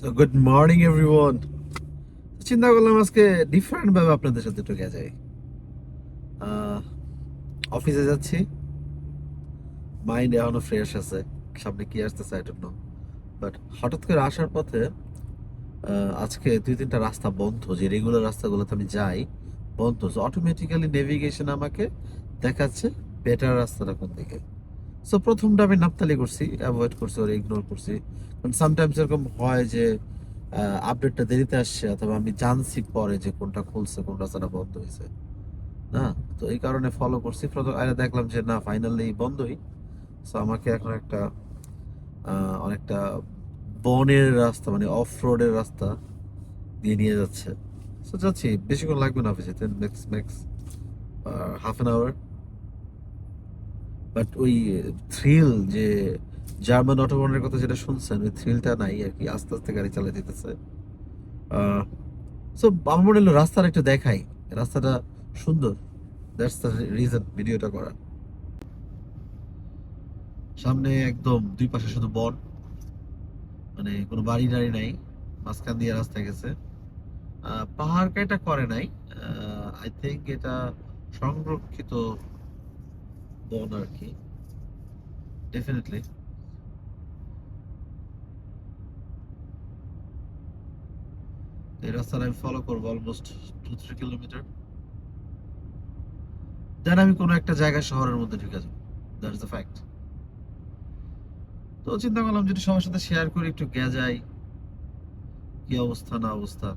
So good morning everyone চিন্তা করলাম আজকে ডিফারেন্ট ভাবে আপনাদের সাথে একটু যাই অফিসে যাচ্ছি। মাইন্ড এখনও ফ্রেশ আছে। সামনে কি আসতেছে আই ডোন্ট নো বাট হঠাৎ করে আসার পথে আজকে দুই তিনটা রাস্তা বন্ধ। যে রেগুলার রাস্তাগুলোতে আমি যাই, বন্ধ। অটোমেটিক্যালি নেভিগেশন আমাকে দেখাচ্ছে বেটার রাস্তাটা কোন দিকে। সো প্রথমটা আমি নাপতালি করছি অ্যাভয়েড করছি, ওর ইগনোর করছি। কারণ সামটাইমস এরকম হয় যে আপডেটটা দেরিতে আসছে অথবা আমি জানছি পরে যে কোনটা খুলছে কোন রাস্তাটা বন্ধ হয়েছে। না? তো এই কারণে ফলো করছি। আরে দেখলাম যে, না ফাইনালি বন্ধই। সো আমাকে এখন একটা অনেকটা বনের রাস্তা মানে অফ রোডের রাস্তা দিয়ে নিয়ে যাচ্ছে। সো যাচ্ছি। বেশিক্ষণ লাগবে না অফিসে max max half an hour but ওই থ্রিল যে জার্মান অটোবনের কথা যেটা শুনছেন, ওই থ্রিলটা নাই আর কি, আস্তে আস্তে গাড়ি চালা যেতেছে। সো আমার মনে হলো রাস্তাটা একটু দেখাই। রাস্তাটা সুন্দর। দ্যাটস দ্য রিজন ভিডিওটা করা। সামনে একদম দুই পাশে শুধু বন। মানে কোনো বাড়ি টাড়ি নাই। মাঝখান দিয়ে রাস্তা গেছে। পাহাড় কাটা করে নাই। আই থিঙ্ক এটা সংরক্ষিত বন আর এই আমি ফলো করব almost two three kilometre then আমি কোনো একটা জায়গা শহরের মধ্যে ঢুকে যাব। দ্যাট ইস দ্য ফ্যাক্ট তো চিন্তা করলাম যদি সবার সাথে শেয়ার করি, একটু যাই কি অবস্থা, না অবস্থা?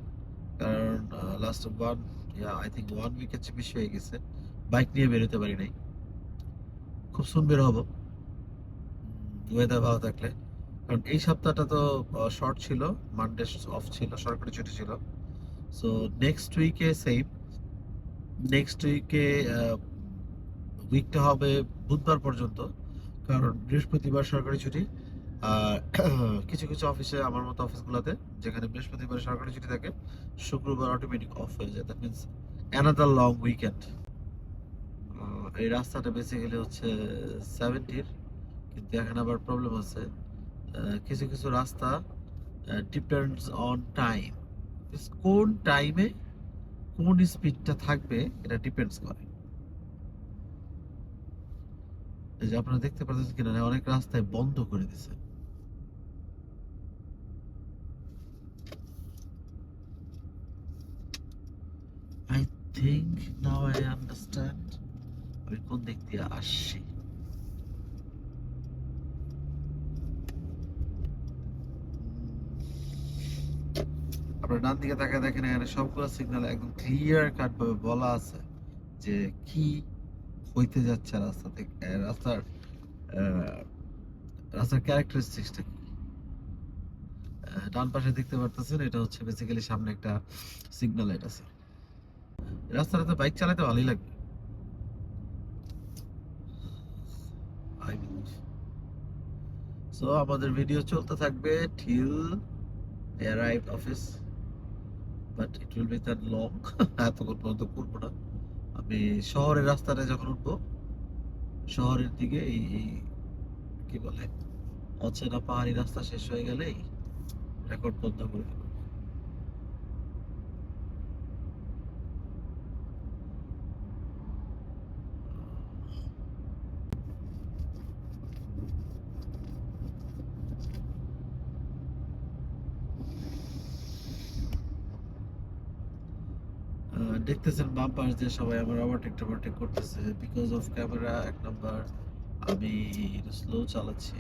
কারণ last one I think one উইকের চেয়ে বেশি হয়ে গেছে। বাইক নিয়ে বেরোতে পারি নাই। খুব সুন বের হব। ওয়েদার ভালো থাকলে। কারণ এই সপ্তাহটা তো শর্ট ছিল। মানডে অফ ছিল, সরকারি ছুটি ছিল। সো নেক্সট উইকে সেম নেক্সট উইকে উইকটা হবে বুধবার পর্যন্ত। কারণ বৃহস্পতিবার সরকারি ছুটি। আর কিছু কিছু অফিসে আমার মতো অফিসগুলোতে যেখানে বৃহস্পতিবার সরকারি ছুটি থাকে, শুক্রবার অটোমেটিক অফ হয়ে যায়। That means another long weekend এই রাস্তাটা বেসিক্যালি হচ্ছে সেভেন্টির কিন্তু এখানে আবার প্রবলেম আছে। কিছু কিছু রাস্তা ডিপেন্ডস অন টাইম কোন টাইমে কোন স্পিডটা থাকবে, এটা ডিপেন্ডস করে। যে আপনারা দেখতে পাচ্ছেন কিনা অনেক রাস্তায় বন্ধ করে দিছে। I think now I understand আমি কোন দিক দিয়ে আসছি। আপনার ডান দিকে তাকায় দেখেন, এখানে সবগুলো সিগন্যাল একদম ক্লিয়ার কাট ভাবে বলা আছে যে কি হইতে যাচ্ছে রাস্তা থেকে রাস্তার রাস্তার ক্যারেক্টারিস্টিক্সটা কি? ডান পাশে দেখতে পারতেছেন, এটা হচ্ছে বেসিক্যালি সামনে একটা সিগন্যাল লাইট আছে। রাস্তাটাতে বাইক চালাতে ভালোই লাগবে I believe. So, আমাদের ভিডিও চলতে থাকবে till arrive office but it will be that long এতক্ষণ পর্যন্ত করব না। আমি শহরের রাস্তাটা যখন উঠবো, শহরের দিকে এই এই, কি বলে, অচেনা পাহাড়ি রাস্তা শেষ হয়ে গেলেই রেকর্ড বন্ধ করে দেবো। দেখতেছেন বাম পাশ দিয়ে সবাই আমার ওভারটেক টোভারটেক করতেছে। বিকজ অফ ক্যামেরা এক নাম্বার আমি স্লো চালাচ্ছি।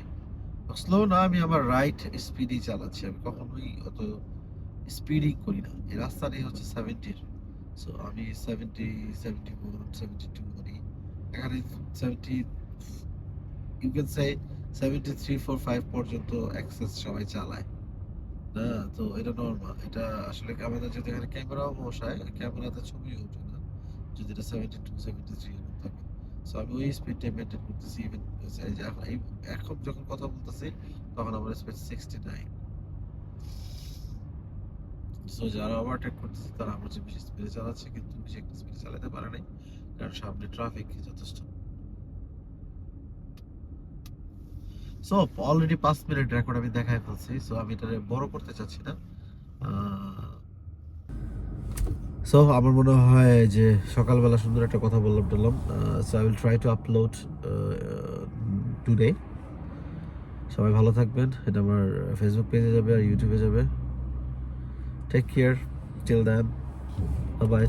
স্লো না, আমি আমার রাইট স্পিডই চালাচ্ছি। আমি কখনোই অত স্পিডিং করি না। এই রাস্তাটাই হচ্ছে সেভেন্টির সো আমি seventy seventy one seventy two করি। এখানে seventy you can say seventy three four five পর্যন্ত অ্যাক্সেস সবাই চালায়। না তো এটা নর্মাল এটা আসলে আমাদের যদি এখানে ক্যামেরাও বসায় ক্যামেরাতে ছবি ওঠে না। যদি এটা সেভেন্টি টু সেভেন্টি থ্রি এরকম থাকে। সো আমি ওই স্পিডটাই মেনটেন করতেছি ইভেন এখন যখন কথা বলতেছি তখন আমার স্পিড সিক্সটি নাইন সো যারা ওভারটেক করতেছে তারা আমার চেয়ে বেশি স্পিডে চালাচ্ছে কিন্তু বেশি একটা স্পিডে চালাতে পারে নাই। কারণ সামনে ট্রাফিক যথেষ্ট। সো অলরেডি পাঁচ মিনিট রেকর্ড আমি দেখাই ফেলছি। সো আমি এটা বড় করতে চাচ্ছি না। সো আমার মনে হয় যে সকালবেলা সুন্দর একটা কথা বললাম টললাম। So I will try to upload today সবাই ভালো থাকবেন। এটা আমার ফেসবুক পেজে যাবে আর ইউটিউবে যাবে। Take care till then bye